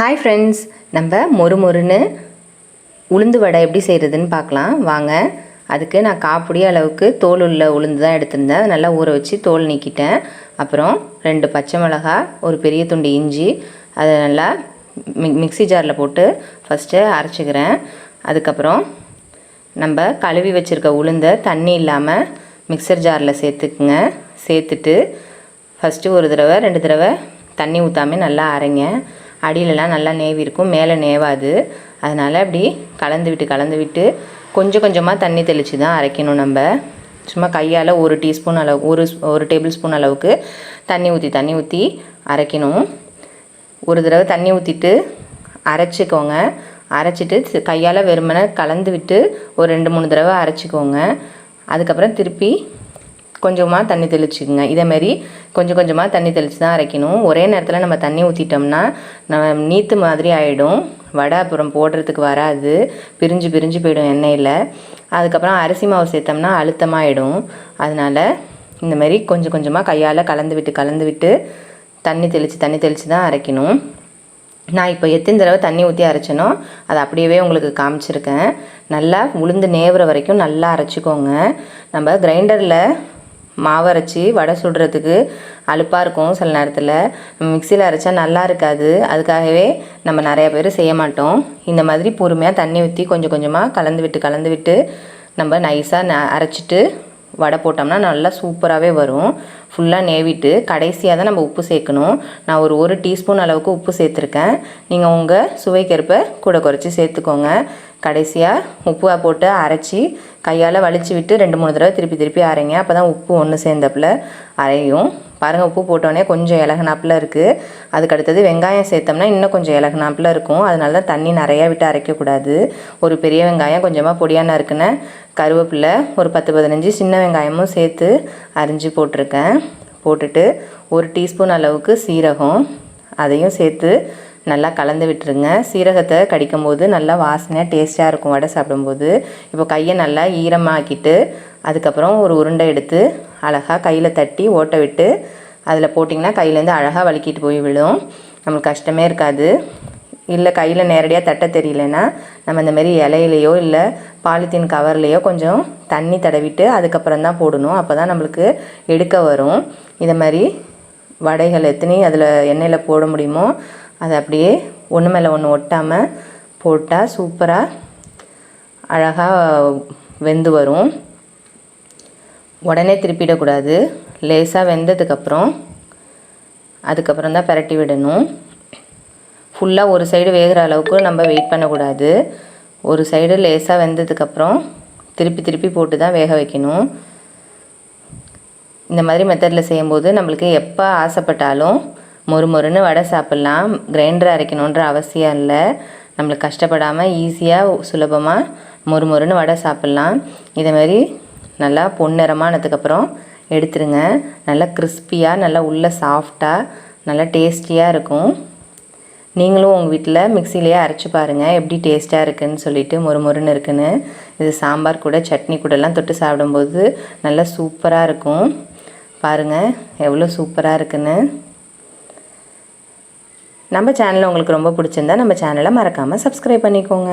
Hi friends நம்ம மொறு மொறுன்னு உளுந்து வடை எப்படி செய்கிறதுன்னு பார்க்கலாம். வாங்க அதுக்கு நான் காப்பிடி அளவுக்கு தோல் உள்ள உளுந்து தான் எடுத்திருந்தேன். அதை நல்லா ஊற வச்சு தோல் நீக்கிட்டேன். அப்புறம் ரெண்டு பச்சை மிளகா ஒரு பெரிய துண்டு இஞ்சி அதை நல்லா மி மிக்ஸி ஜாரில் போட்டு ஃபஸ்ட்டு அரைச்சிக்கிறேன். அதுக்கப்புறம் நம்ம கழுவி வச்சுருக்க உளுந்தை தண்ணி இல்லாமல் மிக்சர் ஜாரில் சேர்த்துக்குங்க. சேர்த்துட்டு ஃபஸ்ட்டு ஒரு தடவை ரெண்டு தடவை தண்ணி ஊற்றாமல் நல்லா அரைங்க. அடியிலலாம் நல்லா நேவி இருக்கும். மேலே நேவாது. அதனால் அப்படி கலந்து விட்டு கலந்து விட்டு கொஞ்சம் கொஞ்சமாக தண்ணி தெளித்து தான் அரைக்கணும் நம்ம. சும்மா கையால் ஒரு டீஸ்பூன் அளவு ஒரு ஸ்- ஒரு டேபிள் ஸ்பூன் அளவுக்கு தண்ணி ஊற்றி தண்ணி ஊற்றி அரைக்கணும். ஒரு தடவை தண்ணி ஊற்றிட்டு அரைச்சிக்கோங்க. அரைச்சிட்டு கையால் வெறுமனே கலந்து விட்டு ஒரு ரெண்டு மூணு தடவை அரைச்சிக்கோங்க. அதுக்கப்புறம் திருப்பி கொஞ்சமாக தண்ணி தெளிச்சுக்குங்க. இதேமாரி கொஞ்சம் கொஞ்சமாக தண்ணி தெளித்து தான் அரைக்கணும். ஒரே நேரத்தில் நம்ம தண்ணி ஊற்றிட்டோம்னா நம்ம நீத்து மாதிரி ஆகிடும் வடை அப்புறம் போடுறதுக்கு வராது. பிரிஞ்சு பிரிஞ்சு போயிடும் எண்ணெயில். அதுக்கப்புறம் அரிசி மாவு சேர்த்தோம்னா அழுத்தமாகிடும் அதனால் இந்த மாதிரி கொஞ்சம் கொஞ்சமாக கையால் கலந்து விட்டு கலந்து விட்டு தண்ணி தெளித்து தண்ணி தெளித்து தான் அரைக்கணும். நான் இப்போ எத்தனை தடவை தண்ணி ஊற்றி அரைச்சனோ அதை அப்படியே உங்களுக்கு காமிச்சிருக்கேன். நல்லா உளுந்து நேவுற வரைக்கும் நல்லா அரைச்சிக்கோங்க. நம்ம கிரைண்டரில் மாவு அரைச்சி வடை சுடுறதுக்கு அலுப்பாக இருக்கும் சில நேரத்தில். மிக்சியில் அரைச்சா நல்லா இருக்காது. அதுக்காகவே நம்ம நிறைய பேர் செய்ய மாட்டோம். இந்த மாதிரி பொறுமையாக தண்ணி ஊற்றி கொஞ்சம் கொஞ்சமாக கலந்து விட்டு கலந்து விட்டு நம்ம நைஸாக ந அரைச்சிட்டு வடை போட்டோம்னா நல்லா சூப்பராகவே வரும். ஃபுல்லாக நேவிட்டு கடைசியாக தான் நம்ம உப்பு சேர்க்கணும். நான் ஒரு ஒரு டீஸ்பூன் அளவுக்கு உப்பு சேர்த்துருக்கேன். நீங்கள் உங்கள் சுவைக்கேற்ப கூட குறைச்சி சேர்த்துக்கோங்க. கடைசியாக உப்பு போட்டு அரைச்சி கையால் வலிச்சு விட்டு ரெண்டு மூணு தடவை திருப்பி திருப்பி அரைங்க. அப்போ தான் உப்பு ஒன்று சேர்ந்தப்பில் அரையும். பாருங்கள் உப்பு போட்டோடனே கொஞ்சம் இலகுனாப்பில் இருக்குது அதுக்கு அடுத்தது வெங்காயம் சேர்த்தோம்னா இன்னும் கொஞ்சம் இலகுனாப்பில் இருக்கும். அதனால தான் தண்ணி நிறையா விட்டு அரைக்கக்கூடாது ஒரு பெரிய வெங்காயம் கொஞ்சமாக பொடியாக நறுக்குன கருவேப்பிலை ஒரு பத்து பதினஞ்சு சின்ன வெங்காயமும் சேர்த்து அரிஞ்சு போட்டிருக்கேன். போட்டுட்டு ஒரு டீஸ்பூன் அளவுக்கு சீரகம் அதையும் சேர்த்து நல்லா கலந்து விட்டுருங்க. சீரகத்தை கடிக்கும் போது நல்லா வாசனையாக டேஸ்ட்டாக இருக்கும் வடை சாப்பிடும்போது. இப்போ கையை நல்லா ஈரமாக்கிட்டு அதுக்கப்புறம் ஒரு உருண்டை எடுத்து அழகாக கையில் தட்டி ஓட்ட விட்டு அதில் போட்டிங்கன்னா கையிலேருந்து அழகாக வலிக்கிட்டு போய் விழும். நம்மளுக்கு கஷ்டமே இருக்காது. இல்லை கையில் நேரடியாக தட்ட தெரியலனா நம்ம இந்தமாரி இலையிலையோ இல்லை பாலித்தீன் கவர்லேயோ கொஞ்சம் தண்ணி தடவிட்டு அதுக்கப்புறம் தான் போடணும். அப்போ தான் நம்மளுக்கு எடுக்க வரும். இதை மாதிரி வடைகள் எத்தனையும் அதில் எண்ணெயில் போட முடியுமோ அதை அப்படியே ஒன்று மேலே ஒன்று ஒட்டாமல் போட்டால் சூப்பராக அழகாக வெந்து வரும். உடனே திருப்பிடக்கூடாது. லேசாக வெந்ததுக்கப்புறம் அதுக்கப்புறம் தான் பிரட்டி விடணும். ஃபுல்லாக ஒரு சைடு வேகிற அளவுக்கு நம்ம வெயிட் பண்ணக்கூடாது. ஒரு சைடு லேசாக வெந்ததுக்கப்புறம் திருப்பி திருப்பி போட்டு தான் வேக வைக்கணும். இந்த மாதிரி மெத்தடில் செய்யும்போது நம்மளுக்கு எப்போ ஆசைப்பட்டாலும் மொறு மொறுன்னு வடை சாப்பிட்லாம். கிரைண்டர் அரைக்கணுன்ற அவசியம் இல்லை. நம்மளுக்கு கஷ்டப்படாமல் ஈஸியாக சுலபமாக மொறு மொறுன்னு வடை சாப்பிட்லாம். இதே மாதிரி நல்லா பொன்னிறமானதுக்கப்புறம் எடுத்துருங்க. நல்லா கிறிஸ்பியாக நல்லா உள்ளே சாஃப்டாக நல்லா டேஸ்டியாக இருக்கும். நீங்களும் உங்கள் வீட்டில் மிக்சிலேயே அரைச்சி பாருங்கள் எப்படி டேஸ்ட்டாக இருக்குன்னு சொல்லிட்டு மொறு மொறுன்னு இருக்குன்னு. இது சாம்பார் கூட சட்னி கூடலாம் தொட்டு சாப்பிடும்போது நல்லா சூப்பராக இருக்கும். பாருங்கள் எவ்வளோ சூப்பராக இருக்குன்னு. நம்ம சேனல் உங்களுக்கு ரொம்ப பிடிச்சிருந்தா நம்ம சேனலை மறக்காமல் சப்ஸ்கிரைப் பண்ணிக்கோங்க.